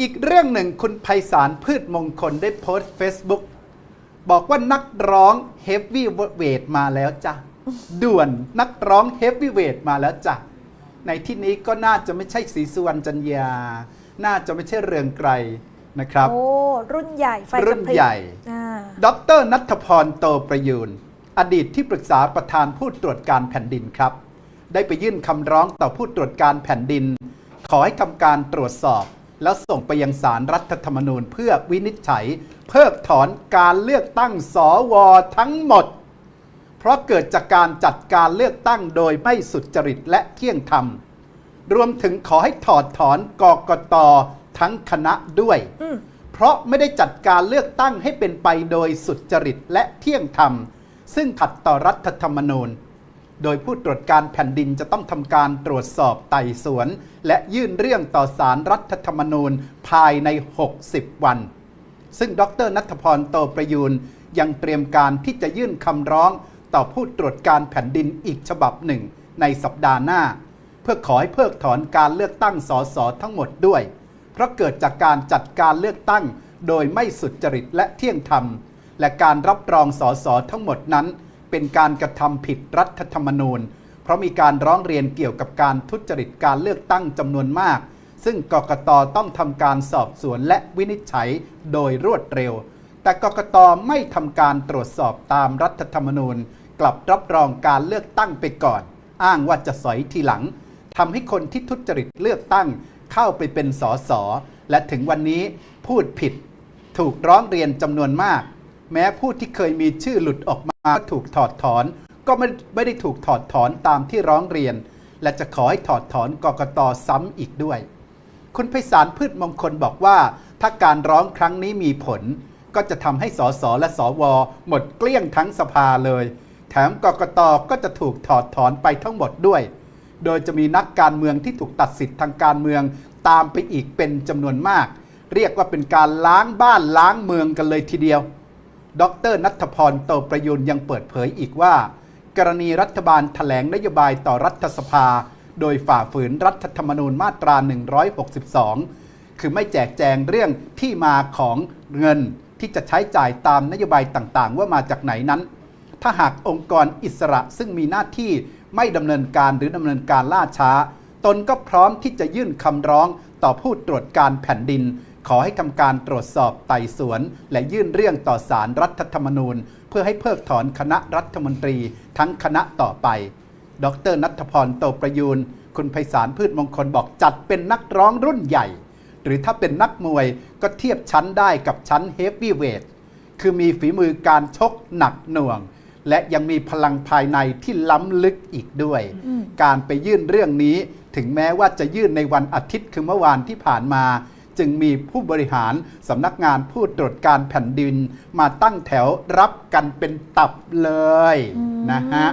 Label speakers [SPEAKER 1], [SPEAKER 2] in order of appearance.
[SPEAKER 1] อีกเรื่องหนึ่งคุณไพศาลพืชมงคลได้โพสต์ Facebook บอกว่านักร้องเฮฟวี่เวทมาแล้วจ้ะด่วนนักร้องเฮฟวี่เวทมาแล้วจ้ะในที่นี้ก็น่าจะไม่ใช่ศรีสุวรรณจันยา น่าจะไม่ใช่เรืองไกรนะครับ
[SPEAKER 2] โอ้ รุ่นใหญ่ไฟก
[SPEAKER 1] รุ่
[SPEAKER 2] ระ
[SPEAKER 1] น
[SPEAKER 2] พริบ
[SPEAKER 1] ใหญ่
[SPEAKER 2] อ่า
[SPEAKER 1] ดรนัทพรโตประยูน อดีตที่ปรึกษาประธานผู้ตรวจการแผ่นดินครับ ได้ไปยื่นคำร้องต่อผู้ตรวจการแผ่นดิน ขอให้ทำการตรวจสอบ แล้วส่งไปยังสารรัฐธรรมนูญเพื่อวินิจฉัย เพิกถอนการเลือกตั้งสวทั้งหมด เพราะเกิดจากการจัดการเลือกตั้งโดยไม่สุจริตและเที่ยงธรรม รวมถึงขอให้ถอดถอนกกตทั้งคณะด้วย
[SPEAKER 2] อืม
[SPEAKER 1] เพราะไม่ได้จัดการเลือกตั้งให้เป็นไปโดยสุจริตและเที่ยงธรรม ซึ่งขัดต่อรัฐธรรมนูญ โดยผู้ตรวจการแผ่นดินจะต้องทำการตรวจสอบไต่สวน และยื่นเรื่องต่อสารรัฐธรรมนูญภายใน 60 วัน ซึ่งดรนัทพรโตประยูนยังเตรียมการที่จะยื่นคำร้องต่อผู้ตรวจการแผ่นดินอีกฉบับหนึ่ง ในสัปดาห์หน้า เพื่อขอให้เพิกถอนการเลือกตั้งสสทั้งหมดด้วย เพราะเกิดจากการจัดการเลือกตั้ง โดยไม่สุจริตและเที่ยงธรรม และการรับรองสสทั้งหมดนั้น เป็นการกระทำผิดรัฐธรรมนูญ เพราะมีการร้องเรียนเกี่ยวกับการทุจริตการเลือกตั้งจำนวนมาก ซึ่งกกตต้องทำการสอบสวนและวินิจฉัยโดยรวดเร็ว แต่กกตไม่ทำการตรวจสอบตามรัฐธรรมนูญ กลับรับรองการเลือกตั้งไปก่อน อ้างว่าจะสอยทีหลังทำให้คนที่ทุจริตเลือกตั้งเข้าไปเป็นสสและถึงวันนี้พูดผิด ถูกร้องเรียนจำนวนมาก แม้ผู้ที่เคยมีชื่อหลุดออก มาถูกถอดถอน ก็ไม่ไม่ได้ถูกถอดถอนตามที่ร้องเรียน และจะขอให้ถอดถอนกกตซ้ำอีกด้วย คุณไพศาลพืชมงคลบอกว่า ถ้าการร้องครั้งนี้มีผล ก็จะทำให้สสและสว หมดเกลี้ยงทั้งสภาเลย แถมกกตก็จะถูกถอดถอนไปทั้งหมดด้วย โดยจะมีนักการเมืองที่ถูกตัดสิทธิ์ทางการเมืองตามไปอีกเป็นจำนวนมาก เรียกว่าเป็นการล้างบ้านล้างเมืองกันเลยทีเดียว ดรนัทพรโตประยุนยังเปิดเผยอีกว่า กรณีรัฐบาลแถลงนโยบายต่อรัฐสภา โดยฝ่าฝืนรัฐธรรมนูญมาตรา 162 คือไม่แจกแจงเรื่องที่มาของเงินที่จะใช้จ่ายตามนโยบายต่างๆ ว่ามาจากไหนนั้น ถ้าหากองค์กรอิสระซึ่งมีหน้าที่ไม่ดำเนินการหรือดำเนินการล่าช้า ตนก็พร้อมที่จะยื่นคำร้องต่อผู้ตรวจการแผ่นดิน ขอให้ทำการตรวจสอบไต่สวน และยื่นเรื่องต่อสารรัฐธรรมนูญ เพื่อให้เพิกถอนคณะรัฐมนตรีทั้งคณะต่อไป ดรนัทพรโตประยูน คุณไพศาลพืชมงคลบอกจัดเป็นนักร้องรุ่นใหญ่ หรือถ้าเป็นนักมวยก็เทียบชั้นได้กับชั้นเฮฟวี่เวทคือมีฝีมือการชกหนักหน่วง และยังมีพลังภายในที่ล้ำลึกอีกด้วย
[SPEAKER 2] อืม
[SPEAKER 1] การไปยื่นเรื่องนี้ ถึงแม้ว่าจะยื่นในวันอาทิตย์คือเมื่อวานที่ผ่านมา จึงมีผู้บริหารสำนักงานผู้ตรวจการแผ่นดิน มาตั้งแถวรับกันเป็นตับเลยนะฮะ